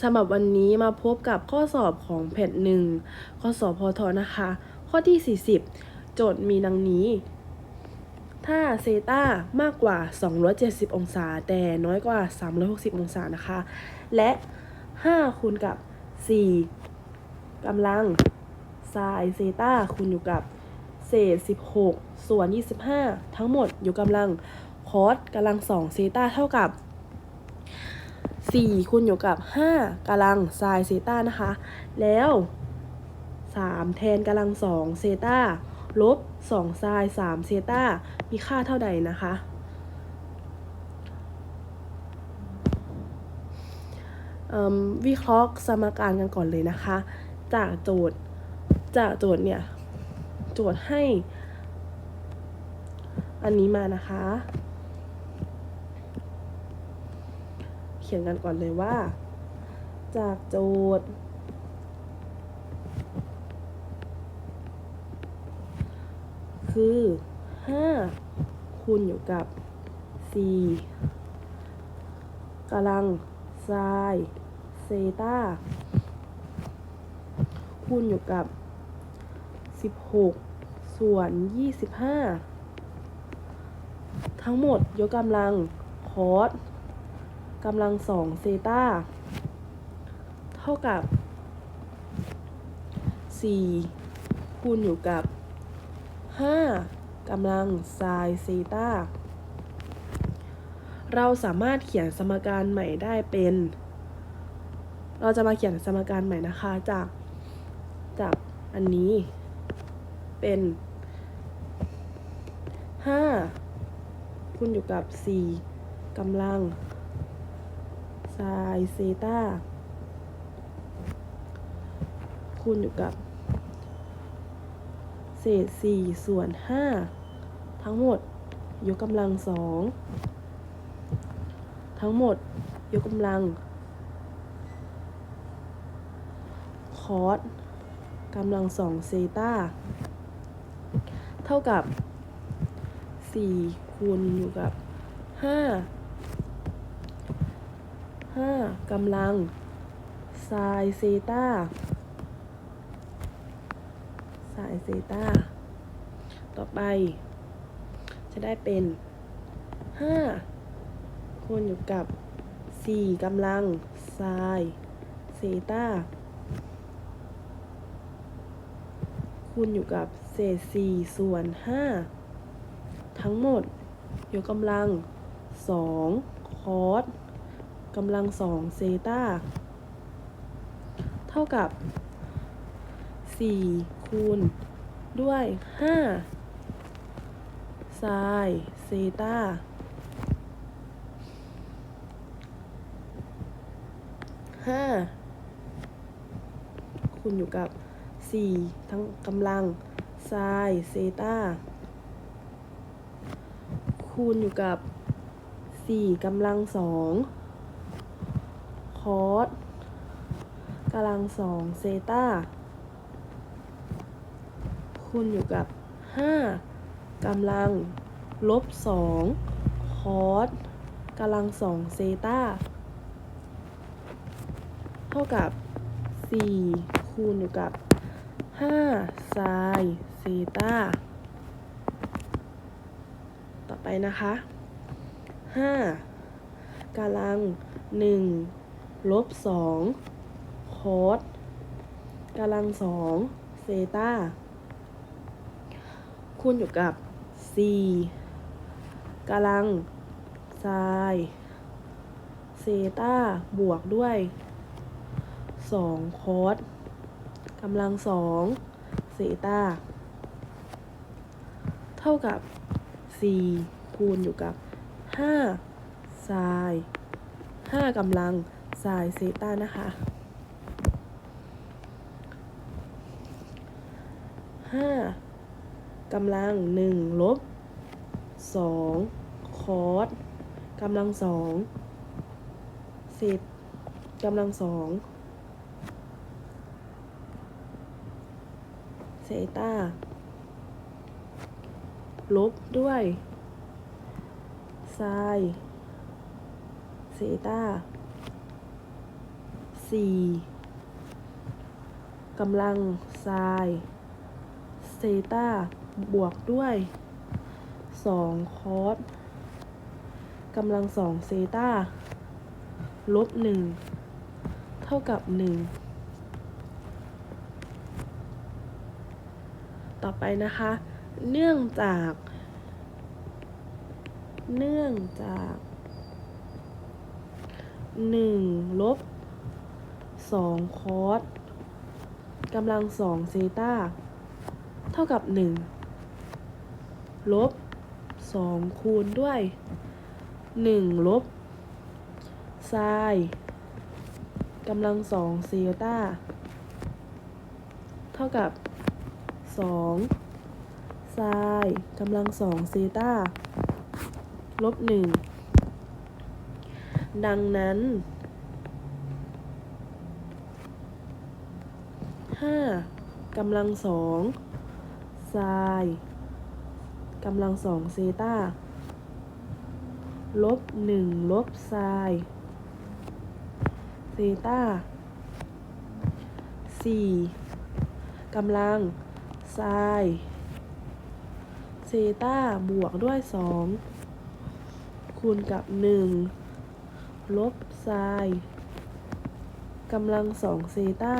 สำหรับวันนี้มาพบกับข้อสอบของแผ่นหนึ่งข้อสอบพอทอนะคะ ข้อที่ 40 โจทย์มีดังนี้ ถ้าเซตามากกว่า 270 องศา แต่น้อยกว่า 360 องศานะคะ และ 5 คูณกับ 4กำลังไซน์เซตาคูณอยู่กับเศษ 16 ส่วน 25 ทั้งหมดอยู่กำลังคอสกำลัง2เซตาเท่ากับ 4คูณอยู่กับ 5กำลังไซน์เซตานะคะ แล้ว 3 แทนกำลัง2เซตาลบ2ไซน์3เซตามีค่าเท่าใดนะคะอืมวิเคราะห์สมการกันก่อนเลยนะคะ จากโจทย์จากโจทย์เนี่ย โจทย์ให้อันนี้มานะคะ เขียนกันก่อนเลยว่า จากโจทย์ คือ 5 คูณอยู่กับ 4กำลังไซเซตาคูณอยู่กับ 16 ส่วน 25 ทั้งหมดยกกำลังคอส กำลังสองเซตาเท่ากับ 4 คูณอยู่กับ 5กำลังไซน์เซตาเราสามารถเขียนสมการใหม่ได้เป็น เราจะมาเขียนสมการใหม่นะคะจากจากอันนี้เป็น 5 คูณอยู่กับ 4กำลัง ไซน์เซตาคูณอยู่กับ เศษ 4 ส่วน 5 ทั้งหมด ยกกำลัง 2 ทั้งหมด ยกกำลัง คอสกำลัง 2 เซตาเท่ากับ 4 คูณอยู่กับ 5 5กำลังไซน์เซตาไซน์เซตาต่อไป จะได้เป็น 5คูณอยู่กับ 4กำลังไซน์เซตาคูณอยู่กับเศษ 4 ส่วน 5 ทั้งหมดยกกำลัง 2 คอส กำลัง2เซตาเท่ากับ 4 คูณ ด้วย5ไซน์เซตาห้าคูณอยู่กับ 4 ทั้งกำลังไซน์เซตาคูณอยู่กับ 4กำลัง2ค อสกำลัง2เซตาคูณอยู่กับ 5กำลังลบ2คอสกำลัง2เซตาเท่ากับ 4 คูณอยู่กับ5ไซน์เซตาต่อไปนะคะ 5กำลัง1 ลบ2คอสกำลัง2เซตาคูณอยู่กับ 4กำลังไซเซตาบวกด้วย2คอสกำลัง2เซตาเท่ากับ 4 คูณอยู่กับ5ไซน์5กำลัง ไซน์เซตานะคะ5กำลัง1ลบ2คอสกำลัง2เศษกำลัง2เซตาลบด้วยไซน์เซตา 4กำลังไซน์เซตาบวกด้วย 2 คอสกำลังสองเซตาลบ 1 เท่ากับ 1 ต่อไปนะคะ เนื่องจาก เนื่องจากหนึ่งลบ สองคอสกำลังสองเซตาเท่ากับหนึ่งลบสองคูณด้วยหนึ่งลบไซน์กำลังสองเซตาเท่ากับสองไซน์กำลังสองเซตาลบหนึ่งดังนั้น ห้ากำลังสองไซน์กำลังสองเซตาลบหนึ่งลบไซน์เซตาสี่กำลังไซน์เซตาบวกด้วยสองคูณกับหนึ่งลบไซน์กำลังสองเซตา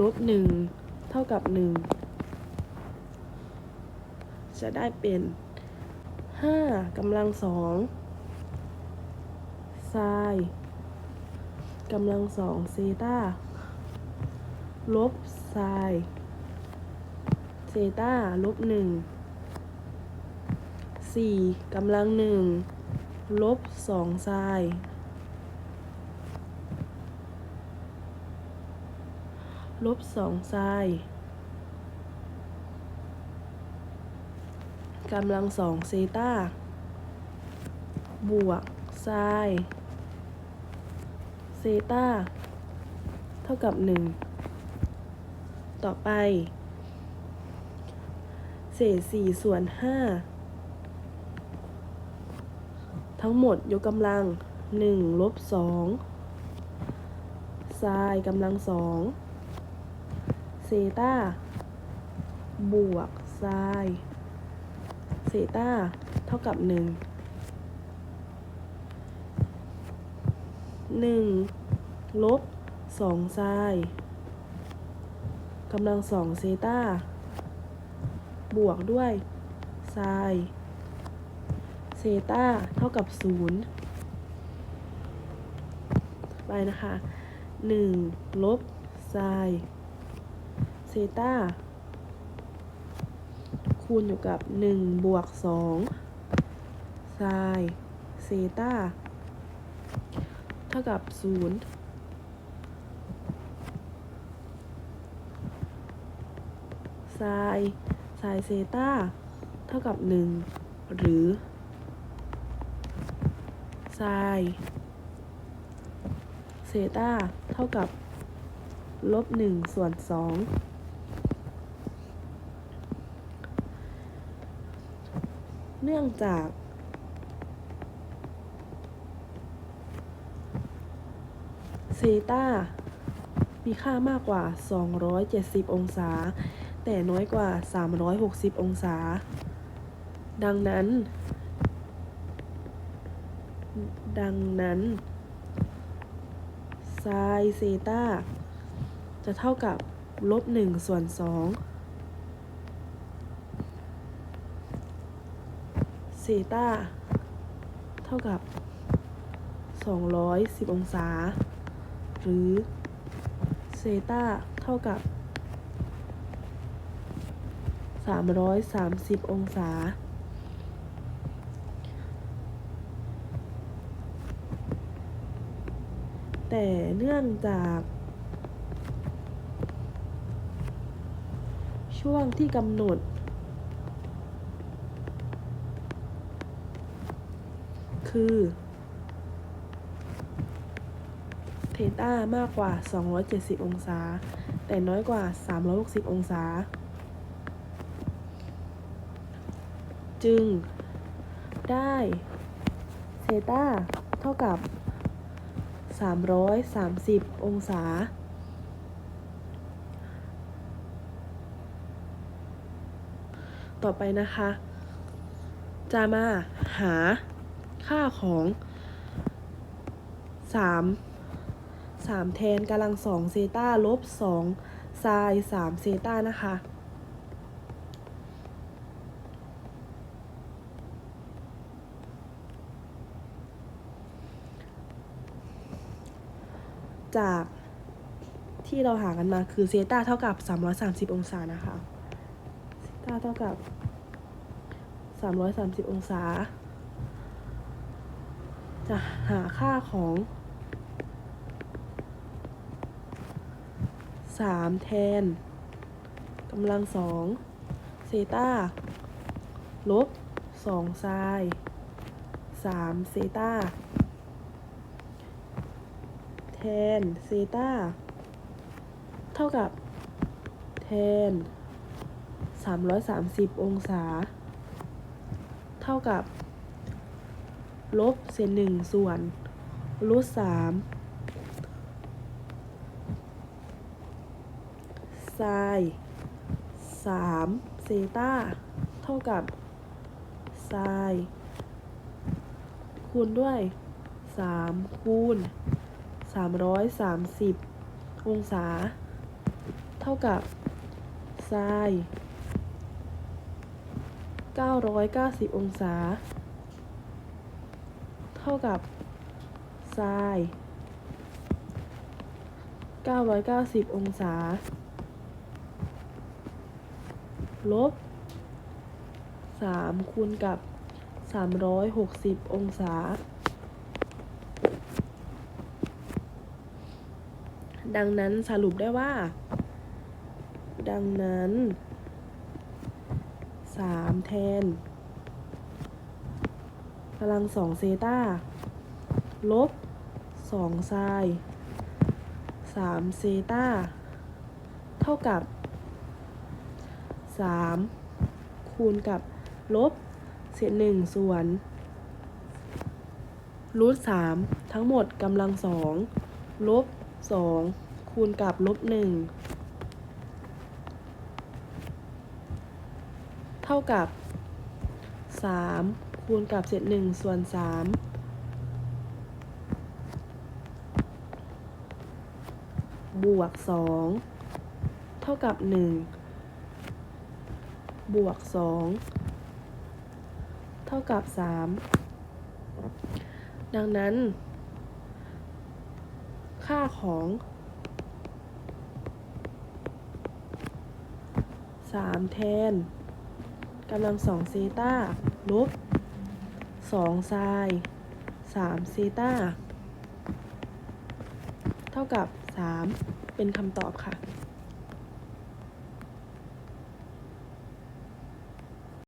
ลบหนึ่งเท่ากับหนึ่งจะได้เป็นห้ากำลังสองไซน์กำลังสองเซตาลบไซน์เซตาลบหนึ่งสี่กำลังหนึ่งลบสองไซน์ ลบสองไซน์กำลังสองเซตาบวกไซน์เซตาเท่ากับหนึ่งต่อไป เศษสี่ส่วนห้าทั้งหมดยกกำลังหนึ่งลบสองไซน์กำลังสอง เซตาบวกไซน์เซตาเท่ากับหนึ่งหนึ่งลบสองไซน์กำลังสองเซตาบวกด้วยไซน์เซตาเท่ากับศูนย์ไปนะคะหนึ่งลบไซน์ เซตาคูณอยู่กับ 1 บวก2ไซเซตาเท่ากับ 0ไซน์ไซน์เซตาเท่ากับ 1 หรือไซเซตาเท่ากับลบ1ส่วน2 เนื่องจาก เซตามีค่ามากกว่า 270 องศา แต่น้อยกว่า 360 องศา ดังนั้น ดังนั้นไซเซตาจะเท่ากับลบ1ส่วน2 ซตาเท่ากับ 210 องศา หรือเซตาเท่ากับ 330 องศา แต่เนื่องจากช่วงที่กำหนด คือเทต้ามากกว่า 270 องศา แต่น้อยกว่า 360 องศา จึงได้เซต้าเท่ากับ 330 องศา ต่อไปนะคะ จะมาหา ค่าของ3 3แทนกำลังสองเซตาลบ2ไซน์3เซตานะคะ จากที่เราหากันมาคือเซตาเท่ากับ 330 องศานะคะเซตาเท่ากับ 330 องศา หาค่าของ 3 แทนกำลังสองเซตาลบ2ไซน์3เซตาแทนเซตาเท่ากับแทน330องศา เท่ากับ ลบเศษหนึ่งส่วนรูทสามไซน์สามเซตาเท่ากับไซน์คูณด้วยสามคูณสามร้อยสามสิบองศา เท่ากับไซน์เก้าร้อยเก้าสิบองศา เท่ากับไซน์เก้าร้อยเก้าสิบองศา ลบสามคูณกับสามร้อยหกสิบองศา ดังนั้นสรุปได้ว่า ดังนั้นสามแทน พลังสองเซตาลบสองไซน์สามเซตาเท่ากับสามคูณกับลบเศษหนึ่งส่วนรูทสามทั้งหมดกำลังสองลบสองคูณกับลบหนึ่งเท่ากับสาม คูณกับเศษหนึ่งส่วนสามบวกสองเท่ากับหนึ่งบวกสองเท่ากับสามดังนั้น ค่าของสามแทนกำลังสองเซตาลบ สองไซน์สามเซตาเท่ากับสามเป็นคำตอบค่ะ